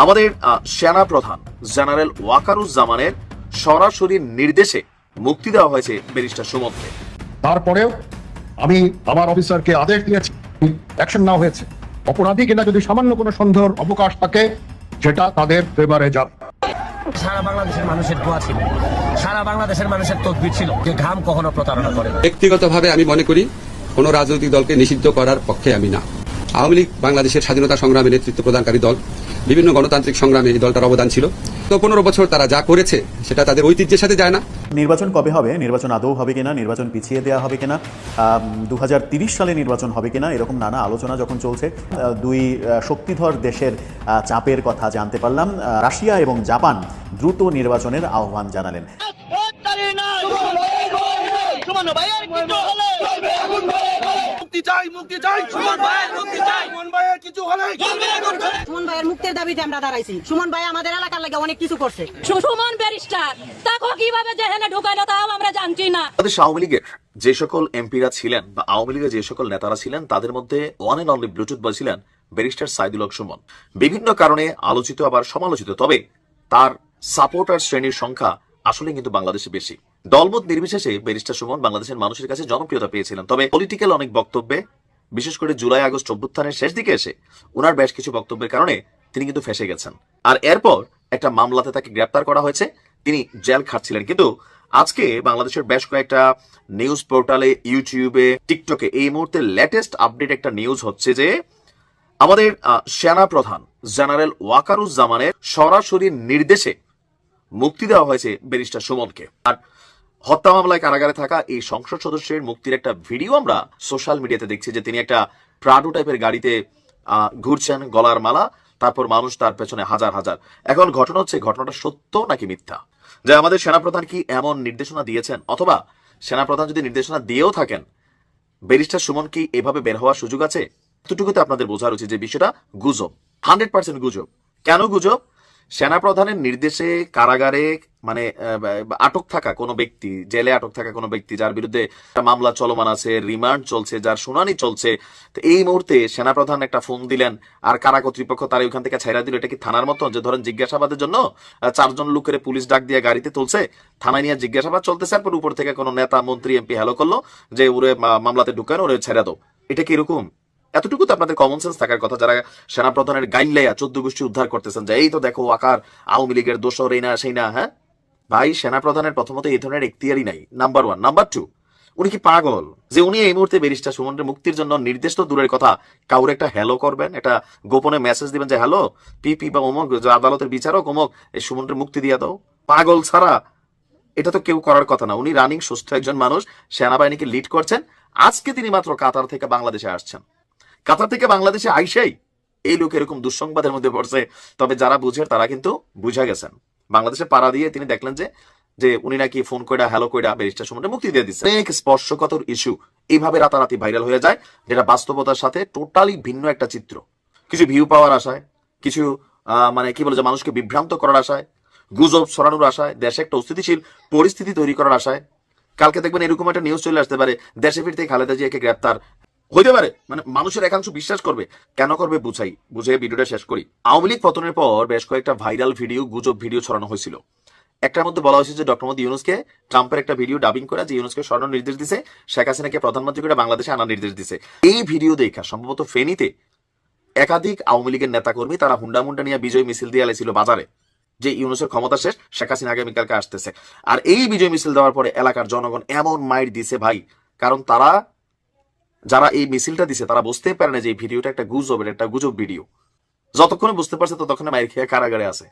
আমাদের আহ, সেনা প্রধান জেনারেল ওয়াকারুজ্জামানের সরাসরি নির্দেশে মুক্তি দেওয়া হয়েছে ব্যারিস্টার সুমনকে তারপরেও আমি আমার অফিসারকে আদেশ দিয়েছি অ্যাকশন নেওয়া হয়েছে। অপরাধী কিনা যদি সামান্য কোনো সন্দেহের অবকাশ থাকে সেটা তাদের ফেভারে যাবে। সারা বাংলাদেশের মানুষের দোয়া ছিল। সারা বাংলাদেশের মানুষের তদবির ছিল যে ঘাম কখনো প্রতারণা করে। ব্যক্তিগতভাবে আমি মনে করি কোন রাজনৈতিক দলকে নিষিদ্ধ করার পক্ষে আমি না। আওয়ামী লীগ বাংলাদেশের স্বাধীনতা সংগ্রামে নেতৃত্ব প্রদানকারী দল বিভিন্ন গণতান্ত্রিক সংগ্রামে এই দলটার অবদান ছিল। তো পনেরো বছর তারা যা করেছে সেটা তাদের ঐতিহ্যের সাথে যায় না। নির্বাচন কবে হবে? নির্বাচন আদৌ হবে কিনা? নির্বাচন পিছিয়ে দেওয়া হবে কিনা? দু সালে নির্বাচন হবে কিনা? এরকম নানা আলোচনা যখন চলছে দুই শক্তিধর দেশের চাপের কথা জানতে পারলাম। রাশিয়া এবং জাপান দ্রুত নির্বাচনের আহ্বান জানালেন। মুক্তি চাই মুক্তি চাই। সুমন ভাইয়ের মুক্তি চাই। সুমন ভাইয়ের কিছু হলে। সুমন ভাইয়ের মুক্তির দাবিতে আমরা দাঁড়াইছি। সুমন ভাই আমাদের এলাকার লাগে অনেক কিছু করছে। সুমন ব্যারিস্টার তাকে কীভাবে যেখানে ঢুকাইলো তাও আমরা জানছি না। বাংলাদেশ আওয়ামী লীগের যে সকল এমপিরা ছিলেন বা আওয়ামী লীগের যে সকল নেতারা ছিলেন তাদের মধ্যে one and only bluetooth boy ছিলেন ব্যারিস্টার সাইদুল হক সুমন। বিভিন্ন কারণে আলোচিত আবার সমালোচিত তবে তার সাপোর্টার শ্রেণির সংখ্যা আসলে কিন্তু বাংলাদেশে বেশি। দলমত নির্বিশেষে ব্যারিস্টার সুমন বাংলাদেশের মানুষের কাছে জনপ্রিয়তা পেয়েছিলেন। তবে পলিটিক্যাল অনেক বক্তব্যে, বিশেষ করে জুলাই আগস্ট অভ্যুত্থানের শেষ দিকে এসে ওনার বেশ কিছু বক্তব্যের কারণে তিনি কিন্তু ফেসে গেছেন। আর এরপর একটা মামলাতে তাকে গ্রেপ্তার করা হয়েছে। তিনি জেল খাটছিলেন। কিন্তু আজকে বাংলাদেশের বেশ কয়েকটা নিউজ পোর্টালে, ইউটিউবে, টিকটকে এই মুহূর্তে লেটেস্ট আপডেট একটা নিউজ হচ্ছে যে, আমাদের সেনা প্রধান জেনারেল ওয়াকারুজ্জামানের সরাসরি নির্দেশে মুক্তি দেওয়া হয়েছে ব্যারিস্টার সুমনকে। আর হত্যা মামলায় কারাগারে থাকা এই সংসদ সদস্যের মুক্তির একটা ভিডিও আমরা সোশ্যাল মিডিয়াতে দেখছি যে তিনি একটা প্রাডো টাইপের গাড়িতে ঘুরছেন গলার মালা, তারপর মানুষ তার পেছনে হাজার হাজার। এখন ঘটনা হচ্ছে ঘটনাটা সত্য নাকি মিথ্যা? যে আমাদের সেনাপ্রধান কি এমন নির্দেশনা দিয়েছেন? অথবা সেনাপ্রধান যদি নির্দেশনা দিয়েও থাকেন, ব্যারিস্টার সুমন কি এভাবে বের হওয়ার সুযোগ আছে? এতটুকুতে আপনাদের বোঝার উচিত যে বিষয়টা গুজব। হান্ড্রেড পার্সেন্ট গুজব। কেন গুজব? সেনাপ্রধানের নির্দেশে কারাগারে মানে আটক থাকা কোনো ব্যক্তি, জেলে আটক থাকা কোনো ব্যক্তি, যার বিরুদ্ধে মামলা চলমান আছে, রিমান্ড চলছে, যার শুনানি চলছে, তো এই মুহূর্তে সেনাপ্রধান একটা ফোন দিলেন, আর কারা কর্তৃপক্ষ তারা ওইখান থেকে ছেড়া দিল, এটা কি থানার মতো যে ধরেন জিজ্ঞাসাবাদের জন্য চারজন লোকের পুলিশ ডাক দিয়ে গাড়িতে তুলছে, থানায় নিয়ে জিজ্ঞাসাবাদ চলতেছে, তারপর উপর থেকে কোনো নেতা, মন্ত্রী, এমপি হ্যালো করল, যে ওরে মামলাতে ঢুকান, ওরে ছেড়ে দাও। এটা কি এরকম? এতটুকু তো আপনাদের কমন সেন্স থাকার কথা, যারা সেনাপ্রধানের গাইন লাইয়া চোদ্দ গোষ্ঠী উদ্ধার করতেছেন যে, এই তো দেখো, আকার, আওয়ামী লীগের দোষর এই না, সেই না হ্যাঁ? ভাই, সেনাপ্রধানের প্রথমত এই ধরনের এখতিয়ারই নাই। নাম্বার ওয়ান নাম্বার টু উনি কি পাগল? যে উনি এই মুহূর্তে ব্যারিস্টার সুমনের মুক্তির জন্য নির্দেশ তো দূরের কথা, কাউরে একটা হ্যালো করবেন, একটা গোপনে মেসেজ দিবেন যে হ্যালো পিপি বা অমুক আদালতের বিচারক, অমুক, এই সুমনের মুক্তি দিয়া দাও। পাগল ছাড়া এটা তো কেউ করার কথা না। উনি রানিং সুস্থ একজন মানুষ, সেনাবাহিনীকে লিড করছেন। আজকে তিনি মাত্র কাতার থেকে বাংলাদেশে আসছেন। কাতার থেকে বাংলাদেশে আইসাই এই লোক এরকম দুঃসংবাদের মধ্যে পড়ছে। তবে যারা বুঝের তারা কিন্তু বুঝা গেছেন। বাংলাদেশে পাড়া দিয়ে তিনি দেখলেন যে যে উনি নাকি ফোন কইরা, হ্যালো কইরা ব্যারিস্টার সুমনকে মুক্তি দিয়ে দিচ্ছে। অনেক স্পর্শকাতর ইস্যু এইভাবে রাতারাতি ভাইরাল হয়ে যায়, যেটা বাস্তবতার সাথে টোটালি ভিন্ন একটা চিত্র। কিছু ভিউ পাওয়ার আশায়, কিছু মানে কি বলে যে মানুষকে বিভ্রান্ত করার আশায়, গুজব ছড়ানোর আশায়, দেশে একটা অস্থিতিশীল পরিস্থিতি তৈরি করার আশায়। কালকে দেখবেন এরকম একটা নিউজ চলে আসতে পারে, দেশে ফিরতে খালেদা জিয়াকে গ্রেপ্তার। হইতে পারে মানে মানুষের একাংশ বিশ্বাস করবে, কেন করবে বুঝাই, বুঝে ভিডিওটা শেষ করি। আওয়ামী লীগ পতনের পর বেশ কয়েকটা ভাইরাল ভিডিও, গুজব ভিডিও ছড়ানো হয়েছিল। একটার মধ্যে বলা হয়েছে যে ডক্টর মোদী ইউনুসকে ট্রাম্পের একটা ভিডিও ডাবিং করে যে ইউনুসকে সরানোর নির্দেশ দিছে, শেখ হাসিনাকে প্রধানমন্ত্রী করে বাংলাদেশে আনার নির্দেশ দিছে। এই ভিডিও দেখা সম্ভবত ফেনীতে একাধিক আওয়ামী লীগের নেতাকর্মী তারা হুন্ডা মুন্ডা নিয়ে বিজয় মিছিল দিয়ে আলেছিল বাজারে, যে ইউনুসের ক্ষমতা শেষ, শেখ হাসিনা আগামীকালকে আসতেছে। আর এই বিজয় মিছিল দেওয়ার পরে এলাকার জনগণ এমন মাইর দিছে ভাই, কারণ তারা যারা এই মিছিলটা দিছে, তারা বুঝতেই পারে না যে এই ভিডিওটা একটা গুজবের একটা গুজব ভিডিও। যতক্ষণে বুঝতে পারছে, ততক্ষণে মায়ের খেয়ে কারাগারে আছে।